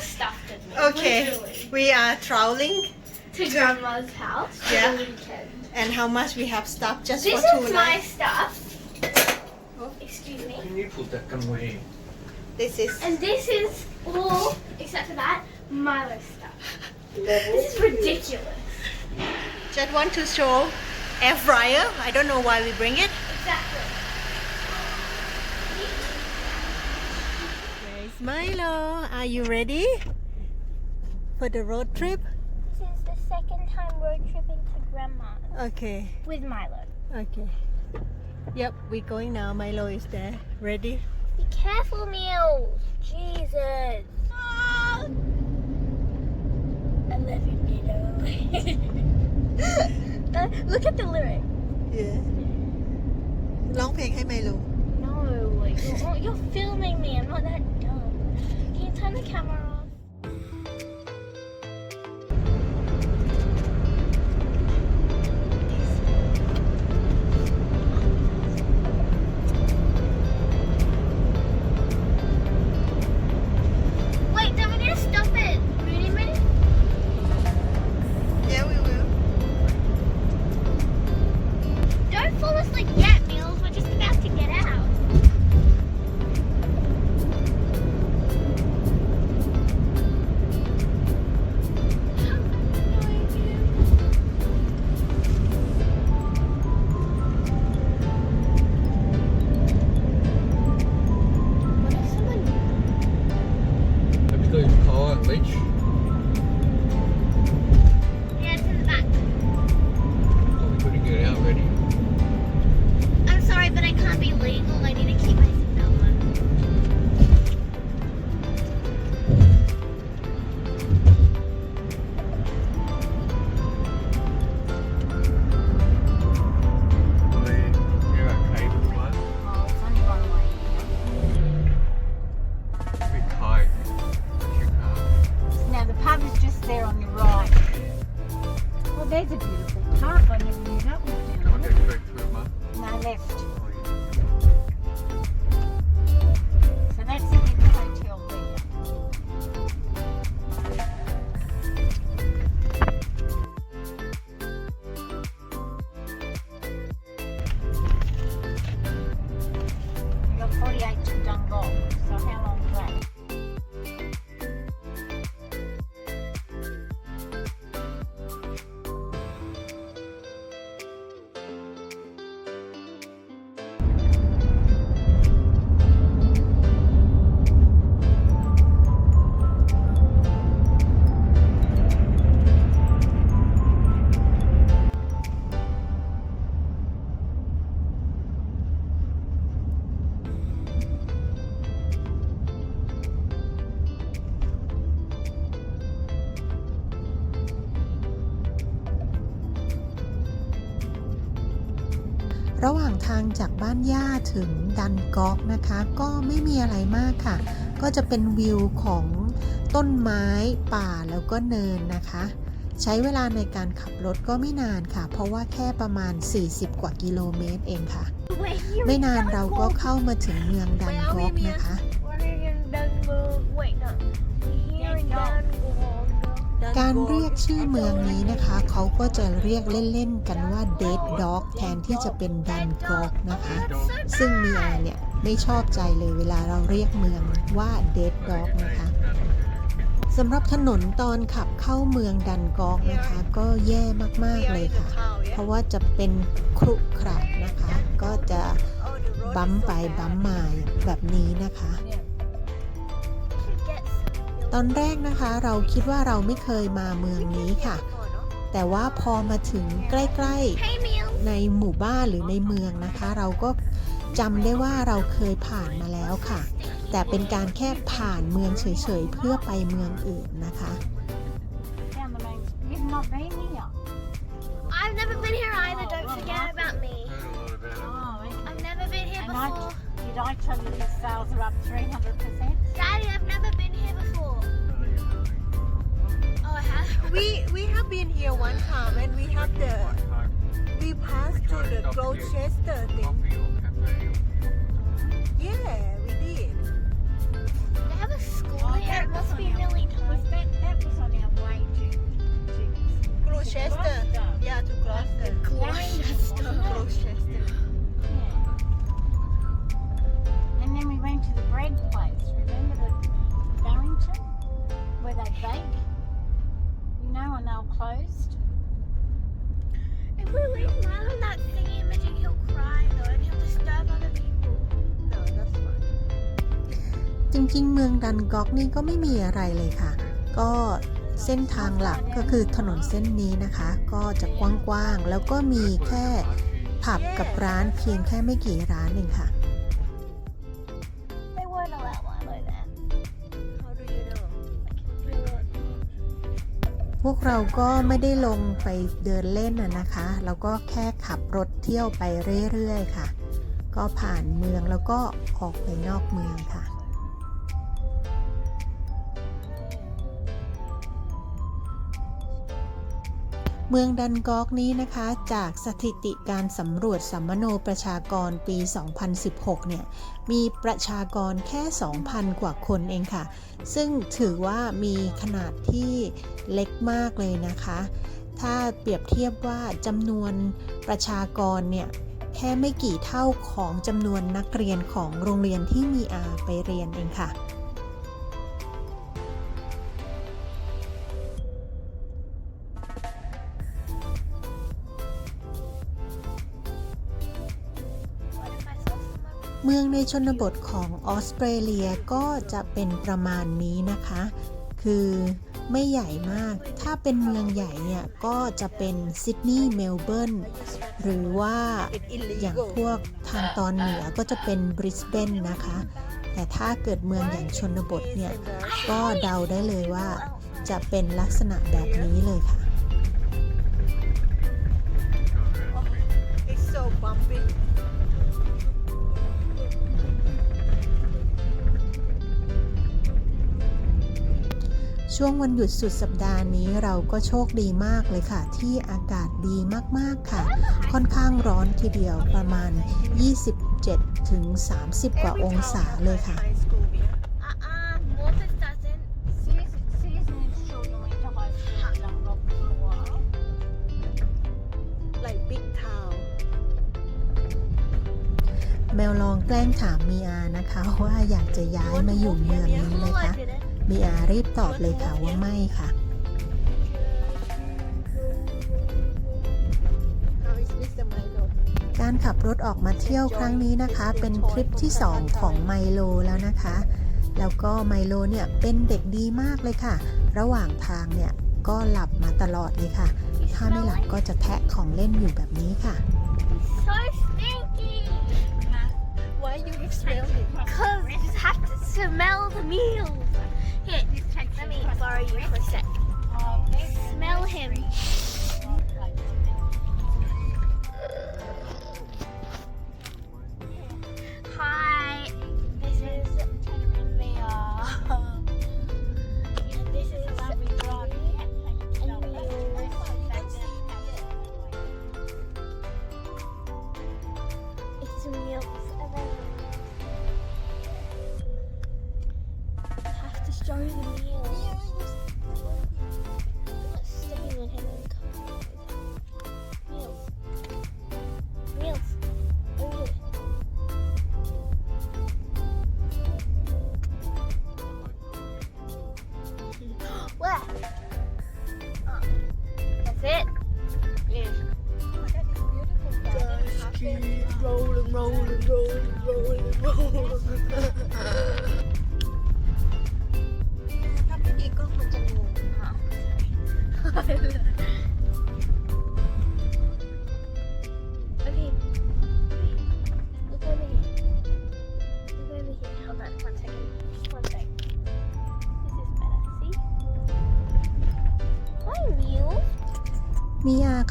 stuff. Okay, we are traveling to, to grandma's house yeah. And how much we have stuff just this for two nights. This is my stuff. Oh. Excuse me. Can you put that away? This is. And this is all, except for that, Milo's stuff. this is ridiculous. Just want to show air fryer. I don't know why we bring it. Exactly. Milo? Are you ready for the road trip? This is the second time road tripping to grandma Okay, with Milo. okay. Yep, we're going now. Milo is there. Ready? Be careful, Meals. Jesus. I love you, Milo. Uh, Look at the lyric. Yeah. ร้องเพลงให้ไมโล No, you're, you're filming me. I'm not that dumb. Can you turn the camera There's a beautiful. Hard one, you left. กอกนะคะ ก็ไม่มีอะไรมากค่ะ ก็จะเป็นวิวของต้นไม้ป่าแล้วก็เนินนะคะ ใช้เวลาในการขับรถก็ไม่นานค่ะ เพราะว่าแค่ประมาณ 40 กว่ากิโลเมตรเองค่ะ ไม่นานเราก็เข้ามาถึงเมืองดันกอกนะคะการเรียกชื่อเมืองนี้นะคะ เขาก็จะเรียกเล่น ๆ กันว่าเด Dead Dog แทนที่จะเป็นดันกอกนะคะ ซึ่งเมียเนี่ยไม่ชอบใจเลยเวลาเราเรียกเมืองว่า Dead Dog นะคะสำหรับถนนตอนขับเข้าเมืองดันกอกนะคะ ก็แย่มากๆเลยค่ะ เพราะว่าจะเป็นครุขระนะคะ ก็จะบัมป์ไปบัมป์มาแบบนี้นะคะ ตอนแรกนะคะเราคิดว่าเราไม่เคยมาเมืองนี้ค่ะ แต่ว่าพอมาถึงใกล้ Hey, Meal. ๆในหมู่บ้านหรือในเมืองนะคะ เราก็จำได้ว่าเราเคยผ่านมาแล้วค่ะ แต่เป็นการแค่ผ่านเมืองเฉย ๆ เพื่อไปเมืองอื่นนะคะ Down the main. You've not been here. I've never been here either. Don't forget about me. Heard a lot about it Oh, okay. I've never been here And I- before. Did I tell you the sales are up 300%? Daddy, I've never been here before. Uh-huh. We we have been here one time and we have the we passed to the Gloucester thing. Yeah, we did. They have a school oh, there. That must be really tough. That, that was on our way to Gloucester. Yeah, to Gloucester. Gloucester. Gloucester. And then we went to the bread place. Remember the Barrington? Where they bake? All closed. If we leave Milo in that thingy image, he'll cry though, and he'll disturb other people. จริงๆ เมืองดันกอกนี่ก็ไม่มีอะไรเลยค่ะ ก็เส้นทางหลักก็คือถนนเส้นนี้นะคะ ก็จะกว้างๆ แล้วก็มีแค่ผับกับร้านเพียงแค่ไม่กี่ร้านเองค่ะ พวกเราก็ไม่ได้ลงไปเดินเล่นนะคะ เราก็แค่ขับรถเที่ยวไปเรื่อยๆค่ะ ก็ผ่านเมืองแล้วก็ออกไปนอกเมืองค่ะ เมืองดันกอกนี้นะคะ จากสถิติการสำรวจสัมมโนประชากรปี 2016 เนี่ย มีประชากรแค่ 2,000 กว่าคนเองค่ะ ซึ่งถือว่ามีขนาดที่เล็กมากเลยนะคะ ถ้าเปรียบเทียบว่าจำนวนประชากรเนี่ยแค่ไม่กี่เท่าของจำนวนนักเรียนของโรงเรียนที่มีอาไปเรียนเองค่ะ เมืองในชนบทของออสเตรเลียก็จะเป็นประมาณนี้นะคะ คือไม่ใหญ่มาก ถ้าเป็นเมืองใหญ่เนี่ยก็จะเป็นซิดนีย์เมลเบิร์นหรือว่าอย่างพวกทางตอนเหนือก็จะเป็นบริสเบนนะคะ แต่ถ้าเกิดเมืองอย่างชนบทเนี่ย ก็เดาได้เลยว่าจะเป็นลักษณะแบบนี้เลยค่ะ It's so bumpy. ช่วงวันหยุดสุดสัปดาห์นี้เราก็โชคดีมากเลยค่ะ ที่อากาศดีมากๆค่ะ ค่อนข้างร้อนทีเดียวประมาณ 27ถึง30 กว่าองศาเลยค่ะ High school, yeah. Uh-uh, Mortis doesn't. Season, season's children went to high school in Dundalk for a while. Like big town. แมวลองแกล้งถามมีอานะคะ ว่าอยากจะย้ายมาอยู่เมืองนี้ไหมคะ มีอารีบตอบเลยค่ะว่าไม่ค่ะ How is Mr. Milo? การขับรถออกมาเที่ยวครั้งนี้นะคะ เป็นทริปที่ 2 ของไมโลแล้วนะคะ แล้วก็ไมโลเนี่ยเป็นเด็กดีมากเลยค่ะ ระหว่างทางเนี่ยก็หลับมาตลอดเลยค่ะ ถ้าไม่หลับก็จะแทะของเล่นอยู่แบบนี้ค่ะ So stinky. Why you smell it? Cause you have to smell the meals. Here, let me borrow you for a sec. Oh, there's Smell him.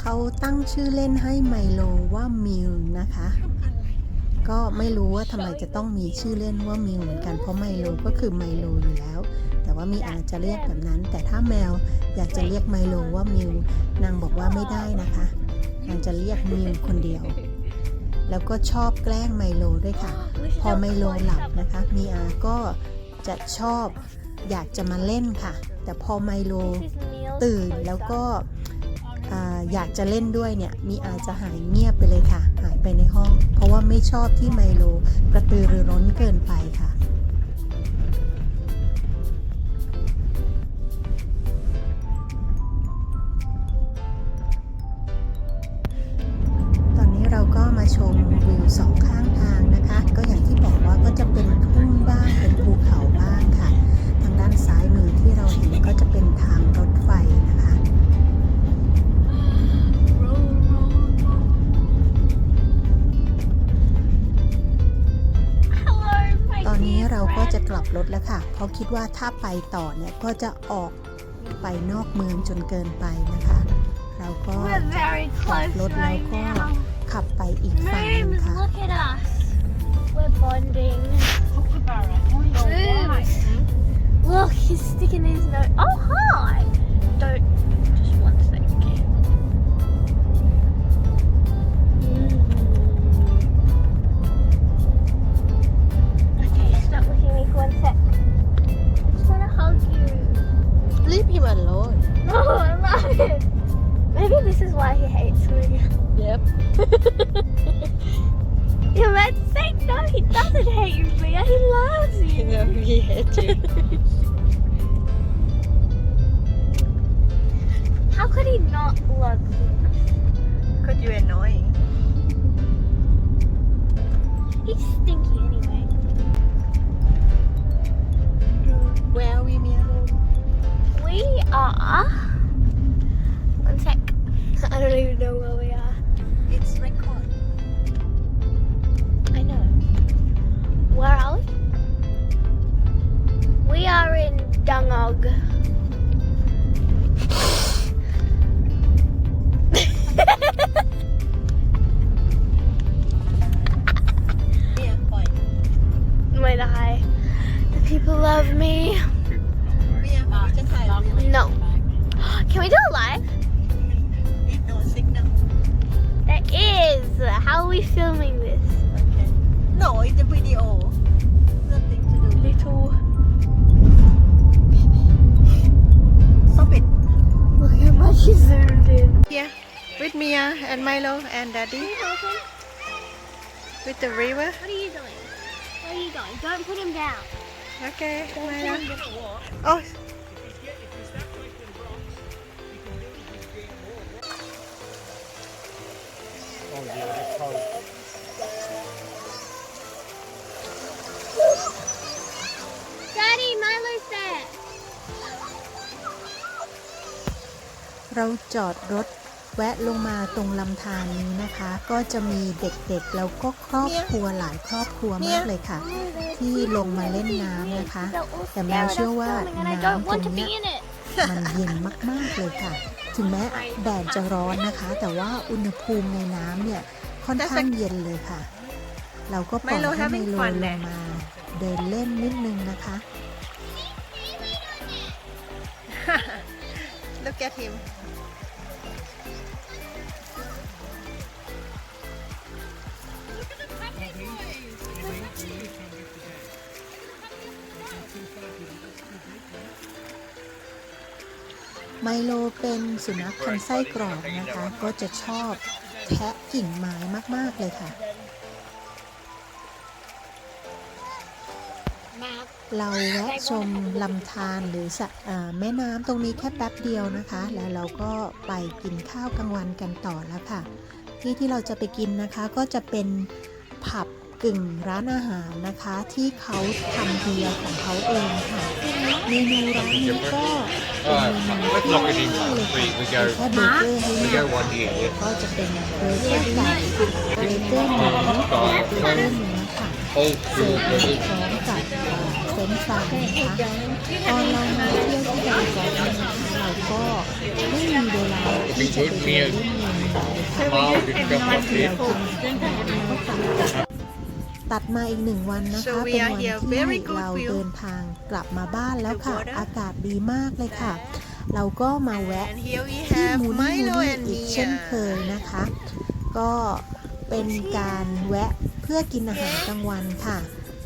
เขาตั้งชื่อเล่นให้ไมโลว่ามิลนะคะ ก็ไม่รู้ว่าทำไมจะต้องมีชื่อเล่นว่ามิลเหมือนกันเพราะไมโลก็คือไมโลอยู่แล้ว แต่ว่ามีอาจะเรียกแบบนั้น แต่ถ้าแมวอยากจะเรียกไมโลว่ามิลนางบอกว่าไม่ได้นะคะนางจะเรียกมิลคนเดียว แล้วก็ชอบแกล้งไมโลด้วยค่ะ พอไมโลหลับนะคะ มีอาก็จะชอบอยากจะมาเล่นค่ะ แต่พอไมโลตื่นแล้วก็ อยากจะเล่นด้วยเนี่ยมีอาจจะหายเงียบไปเลยค่ะ หายไปในห้อง เพราะว่าไม่ชอบที่ไมโลกระตือรือร้นเกินไปค่ะตอนนี้เราก็มาชมวิวสองข้างทางนะคะ ก็อย่างที่บอกว่าก็จะเป็นทุ่งบ้างเป็นภูเขาบ้างค่ะ ทางด้านซ้ายมือที่เราเห็นก็ รถแล้วค่ะ เพราะคิดว่าถ้าไปต่อเนี่ยก็จะออกไปนอกเมืองจนเกินไปนะคะ เราก็จอดรถแล้วก็ขับไปอีกฝั่งค่ะ could he not love you? Because you're annoying. He's stinky anyway. Where are we, Mia? We are. One sec. I don't even know where we are. It's record. I know. Where are we? We are in Dungog. with the river. What are you doing? Where are you going? Don't put him down. Okay, Don't Milo. put him down. Oh, Daddy, Milo's there. เราจอดรถ แวะลงมาตรงลำธารนี้นะคะ ก็จะมีเด็กๆแล้วก็ครอบครัวหลายครอบครัวมากเลยค่ะ ที่ลงมาเล่นน้ำนะคะ แต่แมวเชื่อว่าน้ำตรงนี้มันเย็นมากๆเลยค่ะ ถึงแม้แดดจะร้อนนะคะ แต่ว่าอุณหภูมิในน้ำเนี่ยค่อนข้างเย็นเลยค่ะ เราก็ปล่อยให้ไมโลลงมาเดินเล่นนิดนึงนะคะ look at him. ไมโลเป็นสุนัขพันธุ์ไส้กรอกนะคะ ก็จะชอบแทะกิ่งไม้มาก ๆ เลยค่ะ เราแวะชมลำธารหรือสะอ่าแม่น้ำตรงนี้แค่แป๊บเดียวนะคะ แล้วเราก็ไปกินข้าวกลางวันกันต่อแล้วค่ะ ที่ที่เราจะไปกินนะคะก็จะเป็นผับ กึ่งร้านอาหารนะคะ ที่เขาทำเบียร์ของเขาเองค่ะ เมนูร้านนี้ก็เป็นเมนูที่ง่ายเลยค่ะมีแค่เบอร์เกอร์ให้ We เลือกก็จะเป็นเบอร์เกอร์ไก่เบอร์เกอร์หมูเบอร์เกอร์เนื้อค่ะเสิร์ฟมา that is พร้อมกับเฟรนช์ฟายนะคะตอนเรามาเที่ยวที่บางกอกนี่ยนะคะเราก็ไม่มีเวลาที่จะไปเดินเล่นเมนูเลยค่ะ mild and stuff like เรา this. กินแล้วก็กลับ ตัดมาอีกหนึ่งวันนะคะ So we เป็น are วัน here. ที่ Very good เรา view. เดินทางกลับมาบ้านแล้วค่ะ The water. อากาศดีมากเลยค่ะ เราก็มาแวะ And here we ที่ have มูนี่มู Milo นี่ and อีกเช่นเค Mia. ยนะคะ ก็เป็นการแวะเพื่อกินอาหารกลางวันค่ะ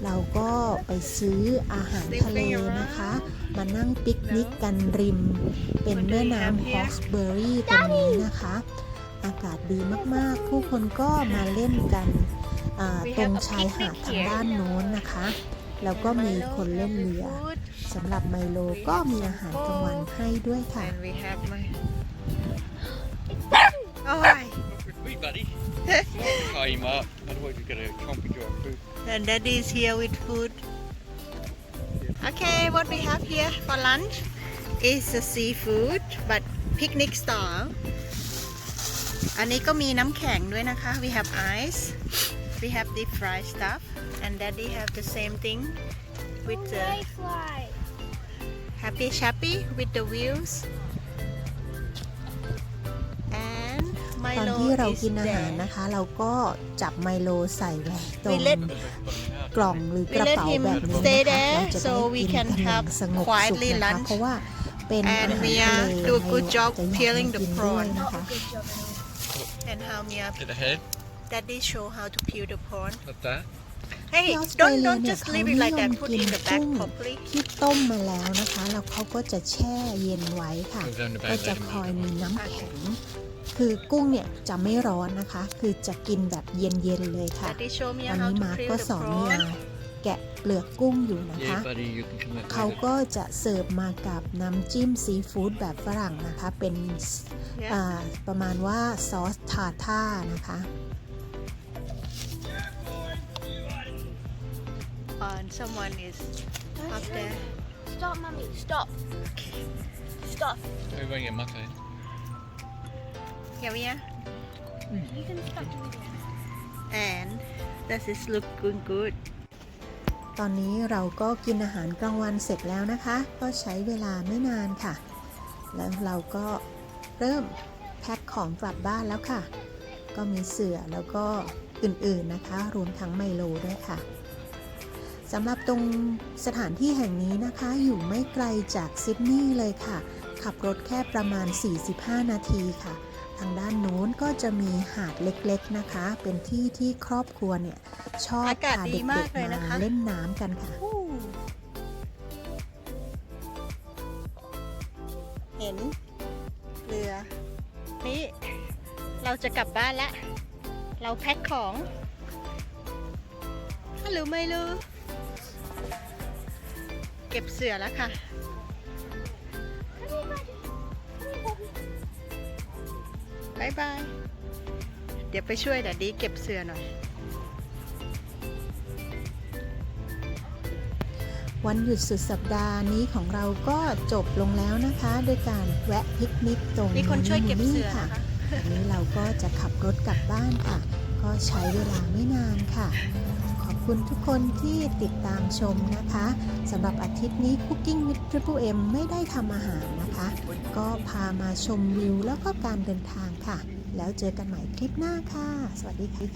เราก็ไปซื้ออาหารทะเลนะคะ มานั่งปิกนิกกันริม เป็นแม่น้ำฮอกส์เบอรี่ตรงนี้นะคะ อากาศดีมากๆ ผู้คนก็มาเล่นกันอ่า ตรงชายหาดทางด้านโน้นนะคะ แล้วก็มีคนเล่นเรือ Food. สำหรับไมโลก็มีอาหารกลางวันให้ด้วยค่ะ And we have my. Oh, hi. With me, buddy. Tie him up. Otherwise, we're going to chomp into our food. And Daddy's here with food. Okay, what we have here for lunch is the seafood, but picnic style. อันนี้ก็มีน้ำแข็งด้วยนะคะ We have ice. We have deep fried stuff. And Daddy have the same thing with the Fly. happy happy with the views and ตอน Milo ที่เรา is กินอาหาร there นะคะ เราก็จับไมโลใส่ไว้ตรง We let- กล่องหรือกระเป๋า We let him แบบนี้ stay นะคะ there เราจะ so ได้ we กิน can กันอย่าง have สงบสุข quietly นะคะ lunch เพราะว่าเป็น And อาหาร we ทะ are เล do a good ไมโล job จะอยาก peeling มา the กินด้วย prawn นะคะ Good job, Emily. and how Mia Hit the head, daddy show how to peel the prawn like that. hey ที่ออสเตร don't เลีย don't เนี่ย just เขา leave นิ it ย like that ม put กิ it น in the กุ้ bag ง properly ที่ต้มมาแล้วนะคะ แล้วเขาก็จะแช่เย็นไว้ค่ะ Goes down the ก็ bag, จะ let him คอย eat มีน้ำแข็ง คือกุ้งเนี่ยจะไม่ร้อนนะคะ คือจะกินแบบเย็นๆเลยค่ะ daddy show ต Mia อน how นี้ to มาร์ก peel ก็ the สอนเมีย prawn แกะเปลือกกุ้งอยู่นะ Yeah, คะ buddy, you can come back เขา later. ก็จะเสิร์ฟมากับน้ำจิ้มซีฟู้ดแบบฝรั่งนะคะ เป็น Yeah. อ่าประมาณว่าซอสทาท่านะคะ and someone is up there Stop, mummy. Stop. Stop. We won't get much, eh? here we are You can stop doing that. and this is looking good ตอนนี้เราก็กินอาหารกลางวันเสร็จแล้วนะคะ ก็ใช้เวลาไม่นานค่ะ แล้วเราก็เริ่มแพ็คของกลับบ้านแล้วค่ะ ก็มีเสื่อแล้วก็อื่นๆนะคะ รวมทั้งไมโลด้วยค่ะ สำหรับตรงสถานที่แห่งนี้นะคะ อยู่ไม่ไกลจากซิดนีย์เลยค่ะ ขับรถแค่ประมาณ 45 นาทีค่ะ ทางด้านโน้นก็จะมีหาดเล็กๆนะคะ เป็นที่ที่ครอบครัวเนี่ย ชอบอากาศพาดีเด็มากกเลยๆนะมาคะเล่นน้ำกันค่ะ เห็นเรือ นี่ เราจะกลับบ้านละเราแพ็คของฮัลโหลไม่รู้เก็บเสือแล้วค่ะบายบาย เดี๋ยวไปช่วยดัดดี้เก็บเสือหน่อย วันหยุดสุดสัปดาห์นี้ของเราก็จบลงแล้วนะคะด้วยการแวะปิกนิกตรงมีคนช่วยเก็บมิเสืนี่อค่ะนะคะวันนี้เราก็จะขับรถกลับบ้านค่ะ ก็ใช้เวลาไม่นานค่ะขอบ คุณทุกคนที่ติดตามชมนะคะสำหรับอาทิตย์นี้ Cooking with Triple M ไม่ได้ทำอาหารนะคะ ก็พามาชมวิวแล้วก็การเดินทางค่ะ แล้วเจอกันใหม่คลิปหน้าค่ะ สวัสดีค่ะ